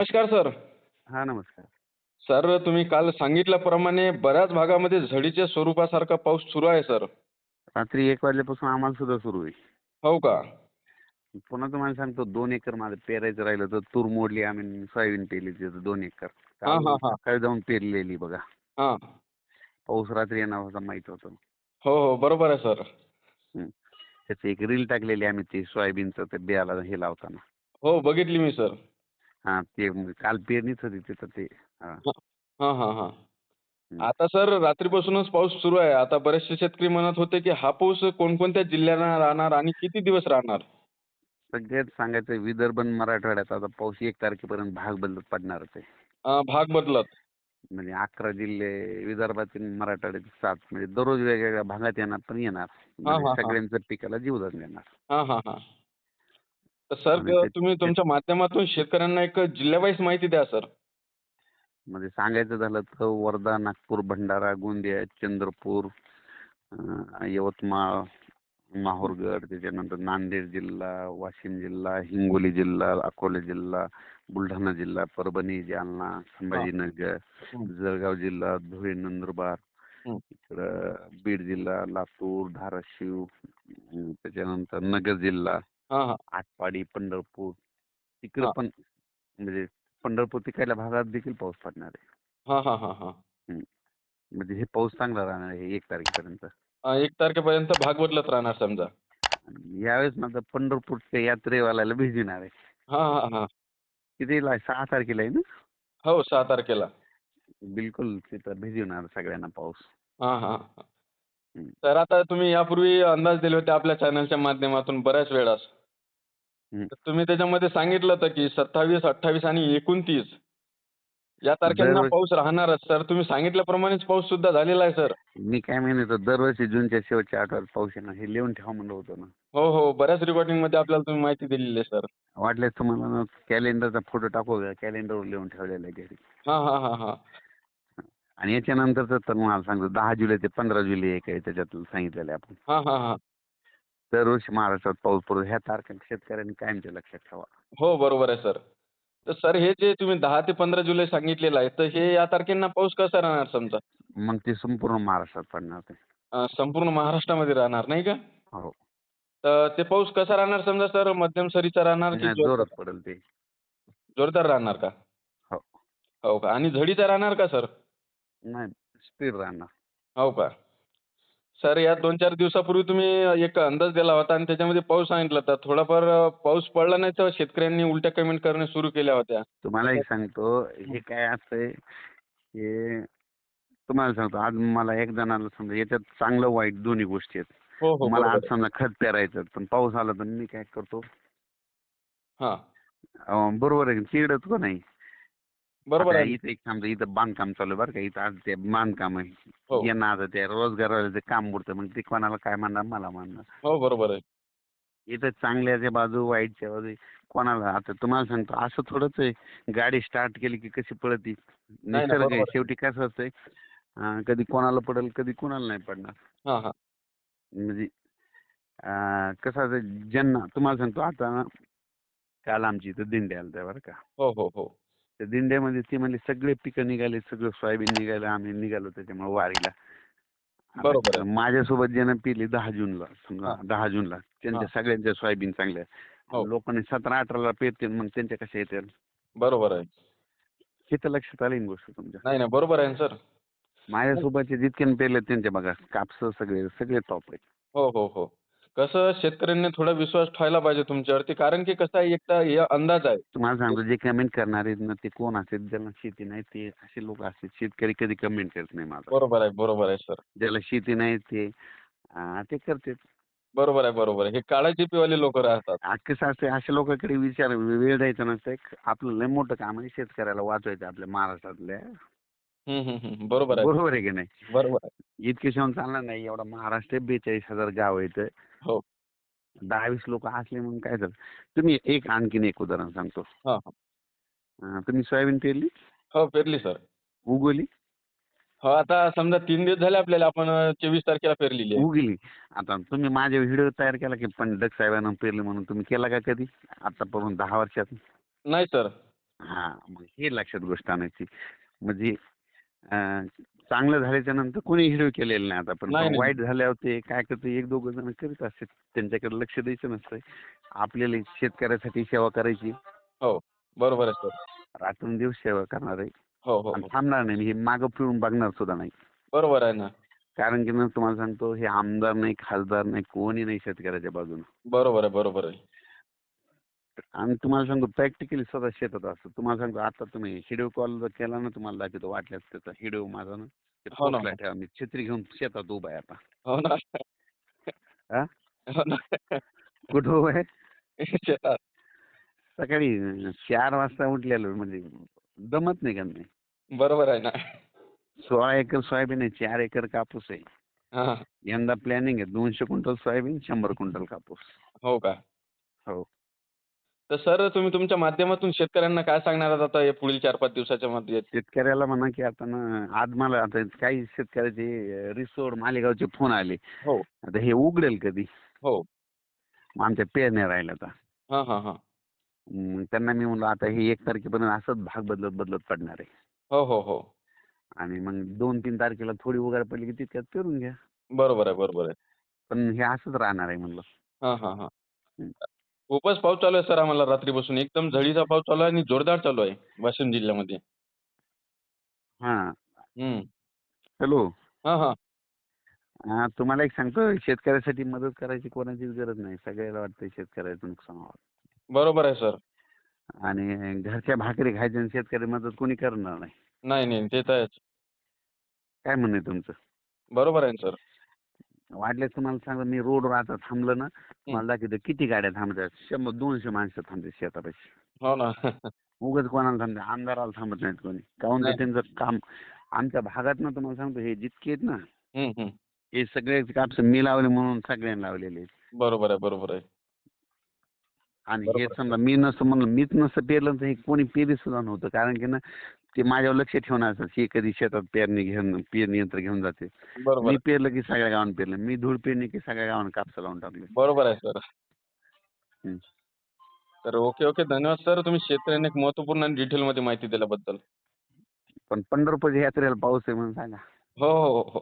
नमस्कार सर. हा नमस्कार. सर तुम्ही काल सांगितल्याप्रमाणे बऱ्याच भागामध्ये झडीच्या स्वरूपासारखा पाऊस सुरू आहे सर. रात्री एक वाजल्यापासून आम्हाला सुद्धा सुरू आहे. हो का? पुन्हा तुम्हाला सांगतो दोन एकर माझं पेरायचं राहिलं तर तूर मोडली आम्ही सोयाबीन पेरली तिथं दोन एकर. हा, हा, हा. सकाळी जाऊन पेरलेली बघा. हां. पाऊस रात्री येणार होता माहीत होतं. हो हो बरोबर आहे सर. त्याचं एक रील टाकलेली आम्ही ते सोयाबीनचं ते बियाला हे लावताना. हो बघितली मी सर. हा ते काल पेरणीच होती तिथं ते हा. हां हां हां आता सर रात्रीपासूनच पाऊस सुरू आहे. आता बरेचसे शेतकरी म्हणत होते की हा पाऊस कोणकोणत्या जिल्ह्यांना राहणार आणि किती दिवस राहणार? सगळ्यात सांगायचं विदर्भ आणि मराठवाड्यात आता पाऊस एक तारखेपर्यंत भाग बदलत पडणारच आहे. अं, भाग बदलत. म्हणजे अकरा जिल्हे विदर्भातील मराठवाड्याचे सात म्हणजे दररोज वेगवेगळ्या भागात येणार पण येणार. हा, म्हणजे. सगळ्यांचं पिकाला जीवदान देणार हां हां हां. तर सर तुम्ही तुमच्या माध्यमातून शेतकऱ्यांना एक जिल्ह्यावाईज माहिती द्या सर म्हणजे सांगायचं झालं तर वर्धा नागपूर भंडारा गोंदिया चंद्रपूर अं, यवतमाळ माहूरगड त्याच्यानंतर नांदेड जिल्हा वाशिम जिल्हा हिंगोली जिल्हा अकोला जिल्हा बुलढाणा जिल्हा परभणी जालना संभाजीनगर हं. जळगाव जिल्हा धुळे नंदुरबार हं. इकडं बीड जिल्हा लातूर धाराशिव अं, त्याच्यानंतर नगर जिल्हा आटपाडी पंढरपूर तिकडं. पण म्हणजे पंढरपूर तिकडल्या भागात देखील पाऊस पडणार आहे. हां हां हां हां. म्हणजे हे पाऊस चांगला राहणार आहे एक तारखेपर्यंत. एक तारखेपर्यंत भाग बदलत राहणार समजा. यावेळेस मात्र पंढरपूरच्या यात्रेवाल्याला भिजविणार आहे. हां हां हां. कितीला आहे सहा तारखेला आहे ना? हो सहा तारखेला. बिलकुल तिथं भिजवणार सगळ्यांना पाऊस. हां हां हं. तर आता तुम्ही यापूर्वी अंदाज दिले होते आपल्या चॅनलच्या माध्यमातून बऱ्याच वेळास हं. तर तुम्ही त्याच्यामध्ये सांगितलं होतं की सत्तावीस अठ्ठावीस आणि एकोणतीस या तारखेला दरवर्षी- पाऊस राहणारच. सर तुम्ही सांगितल्याप्रमाणेच पाऊस सुद्धा झालेला आहे सर. मी काय म्हणतो दरवर्षी जूनच्या शेवटच्या आठवड्यात पाऊस येणार हे लिहून ठेवा म्हणलं होतं ना. हो हो. बऱ्याच रेकॉर्डिंगमध्ये आपल्याला तुम्ही माहिती दिलेली आहे सर. वाटल्यास तुम्हाला कॅलेंडरचा फोटो टाकू का? कॅलेंडरवर लिहून ठेवलेला आहे घरी. हां हां हां हां. आणि याच्यानंतरचं तर मला सांगतो दहा जुलै ते पंधरा जुलै एक आहे त्याच्यात सांगितलेलं आहे आपण. हां हां हां. दरवर्षी महाराष्ट्रात पाऊस पडतो ह्या तारखा शेतकऱ्यांनी कायमच्या लक्षात ठेवा. हो बरोबर आहे सर. तर सर हे जे तुम्ही दहा ते पंधरा जुलै सांगितलेलं आहे तर हे या तारखेंना पाऊस कसा राहणार समजा? मग ते संपूर्ण महाराष्ट्रात पडणार ते. अं, संपूर्ण महाराष्ट्रामध्ये राहणार नाही का? हो. तर ते पाऊस कसा राहणार समजा सर? मध्यम सरीचा राहणार की नाही, जोर- जोरात पडेल ते. जोरदार राहणार का? हो. हो का? आणि झडीचा राहणार का सर? नाही स्थिर राहणार. हो का? सर या दोन चार दिवसापूर्वी तुम्ही एक अंदाज दिला होता आणि त्याच्यामध्ये पाऊस सांगितला होता. थोडाफार पाऊस पडला नाही तर शेतकऱ्यांनी उलट्या कमेंट करणे सुरू केल्या होत्या. तुम्हाला एक सांगतो हे काय असतंय हे तुम्हाला सांगतो आज मला एक जणाला समजा याच्यात चांगलं वाईट दोन्ही गोष्टी आहेत. हो हो मला आज बरोबर. समजा खत पेरायचं पण पाऊस आला तर मी काय करतो? हां. अं, बरोबर आहे चिडत का नाही? बरोबर आहे. इथं एक समजा इथं बांधकाम चालू आहे बरं का इथं आज ते बांधकाम हो. आहे यांना आता ते रोजगारवाल्याचं काम बुडतं मग ते कोणाला काय म्हणणार? मला म्हणणार. हो बरोबर आहे. इथं चांगल्याच्या बाजू वाईटच्या बाजू कोणाला आता तुम्हाला सांगतो असं थोडंच आहे. गाडी स्टार्ट केली की कशी पळती? नाही, निसर्ग आहे. शेवटी कसं असतंय अं, कधी कोणाला पडेल कधी कोणाला नाही पडणार. हां हां. म्हणजे अं, कसं असं ज्यांना तुम्हाला सांगतो आता काल आमची इथं दिंडे आल्या होत्या बरं का. हो हो हो. त्या दिंड्यामध्ये ती म्हणली सगळे पिकं निघाले सगळं सोयाबीन निघालं आम्ही निघालो त्याच्यामुळे वारीला बरोबर आहे. माझ्यासोबत ज्यानं पिली दहा जूनला समजा. दहा जूनला त्यांच्या. सगळ्यांच्या सोयाबीन चांगल्या हो. लोकांनी सतरा अठराला पेरतील मग त्यांच्या कशा येतील बरोबर आहे हे तर लक्षात आली गोष्ट तुमच्या नाही नाही बरोबर आहे सर माझ्यासोबतचे जितके पेरले त्यांचे बघा कापस सगळे सगळे टॉप आहेत हो हो हो कसं शेतकऱ्यांनी थोडा विश्वास ठेवायला पाहिजे तुमच्यावरती? कारण की कसं आहे एकटा हे अंदाज आहे. तुम्हाला सांगतो जे कमेंट करणारे आहेत ना ते कोण असतात ज्याला शेती नाही ते असे लोक असतात. शेतकरी कधी कमेंट करत नाही माझा. बरोबर आहे बरोबर आहे सर ज्याला शेती नाही ते ते करतात. बरोबर आहे बरोबर आहे. हे काळाची पिवाली लोक राहतात. कसं असतं अशा लोकांकडे विचार वेळ द्यायचा नसतं एक आपलं लय मोठं काम आहे शेतकऱ्याला वाचवायचं आपल्या महाराष्ट्रातल्या. बरोबर आहे. बरोबर आहे की नाही? बरोबर इतके शिवून चालणार नाही. एवढा महाराष्ट्र बेचाळीस हजार गाव आहेत हो. दहा वीस लोक असले म्हणून काय झालं? तुम्ही एक आणखीन एक उदाहरण सांगतो. हा हा. तुम्ही सोयाबीन पेरली? हो पेरली सर. उगवली? हो आता समजा तीन दिवस झाले आपल्याला आपण चोवीस तारखेला पेरलेली उगली. आता तुम्ही माझे व्हिडिओ तयार केला की पंडित साहेबांना पेरली म्हणून तुम्ही केला का कधी? आतापर्यंत दहा वर्षात नाही सर. हा हे लक्षात गोष्ट आणायची. म्हणजे चांगलं झाल्याच्यानंतर कोणी हिरो केलेलं नाही आता पण नाही, नाही. वाईट झाल्यावर ते काय करते एक दोघं जण करीत असतात त्यांच्याकडे लक्ष द्यायचं नसतं. आपल्याला शेतकऱ्यासाठी सेवा करायची. हो बरोबर आहे सर. रात्रंदिवस सेवा करणार. आहे हो हो आणि हो. थांबणार नाही हे मागं फिरून बघणार सुद्धा नाही. बरोबर आहे ना. कारण की ना तुम्हाला सांगतो हे आमदार नाही खासदार नाही कोणी नाही शेतकऱ्याच्या बाजूने. बरोबर आहे बरोबर आहे. आणि तुम्हाला सांगतो प्रॅक्टिकली स्वतः शेतात असतं. तुम्हाला सांगतो आता तुम्ही व्हिडिओ कॉल जर केला ना तुम्हाला दाखवतो वाटल्यास त्याचा व्हिडिओ माझा ना ते हो ना. पोस्टला ठेवा. मी छत्री घेऊन शेतात उभा आहे आता. हो ना. हा? हो ना. कुठं उभा आहे? शेतात. सकाळी अं, चार वाजता उठलेलो म्हणजे दमत नाही का नाही बरोबर आहे ना. सोळा एकर सोयाबीन आहे चार एकर कापूस आहे. हा. यंदा प्लॅनिंग आहे दोनशे क्विंटल सोयाबीन शंभर क्विंटल कापूस. हो का? हो. तर सर तुम्ही तुमच्या माध्यमातून शेतकऱ्यांना काय सांगणार आहात आता या पुढील चार पाच दिवसाच्या मध्ये? शेतकऱ्याला म्हणा की आता ना आज मला आता काही शेतकऱ्याचे रिसोड मालेगावचे फोन आले. हो. आता हे उघडेल कधी? हो. मग आमच्या पेरण्या राहिल्या आता. हा हा हा. मग त्यांना मी म्हणलं आता हे एक तारखेपर्यंत असंच भाग बदलत बदलत पडणार आहे. हो हो हो. आणि मग दोन तीन तारखेला थोडी उघड पडली की तितक्यात पेरून घ्या. बरोबर आहे बरोबर आहे. पण हे असंच राहणार आहे म्हणलं. हा हा हा. खूपच पाऊस चालू आहे सर आम्हाला रात्रीपासून. एकदम झडीचा पाऊस चालू आहे आणि जोरदार चालू आहे वाशिम जिल्ह्यामध्ये. हा. हम्म. हॅलो. हा हा. हा तुम्हाला एक सांगतो शेतकऱ्यासाठी मदत करायची कोणाचीच गरज नाही. सगळ्याला वाटतं शेतकऱ्याचं नुकसान व्हावं बरोबर आहे सर. आणि घरच्या भाकरी खायच्या आणि शेतकरी मदत कोणी करणार नाही. नाही नाही ते तर आहेच. काय म्हणणं आहे तुमचं? बरोबर आहे सर. वाटले तुम्हाला सांगा मी रोडवर आता थांबलं ना मला दाखवतो किती गाड्या थांबतात शंभर दोनशे माणसं थांबतात शेतापाशी. हो ना. उगाच कोणाला थांबते आमदाराला थांबत नाहीत कोणी. काहून तर. त्यांचं काम आमच्या भागात ना तुम्हाला सांगतो हे जितके आहेत ना. हे सगळे कापस मी लावले म्हणून सगळ्यांनी लावलेले आहेत. बरोबर आहे बरोबर आहे. आणि हे. समजा मी नसतं म्हणलं मीच नसतं पेरलं तर हे कोणी पेरी सुद्धा नव्हतं. कारण की ना ते माझ्यावर लक्ष ठेवणार असतात हे कधी शेतात पेरणी घेऊन पेरणी यंत्र घेऊन जाते. बरोबर. मी. पेरलं की सगळ्या गावानं पेरलं. मी धूळ पेरणी की सगळ्या गावानं कापसा लावून टाकले. बरोबर आहे सर. हम्म. तर ओके ओके. धन्यवाद सर. तुम्ही शेतकऱ्यांना एक महत्त्वपूर्ण आणि डिटेलमध्ये माहिती दिल्याबद्दल. पण पंढरपूरच्या यात्रेला पाऊस आहे म्हणून सांगा. हो हो हो.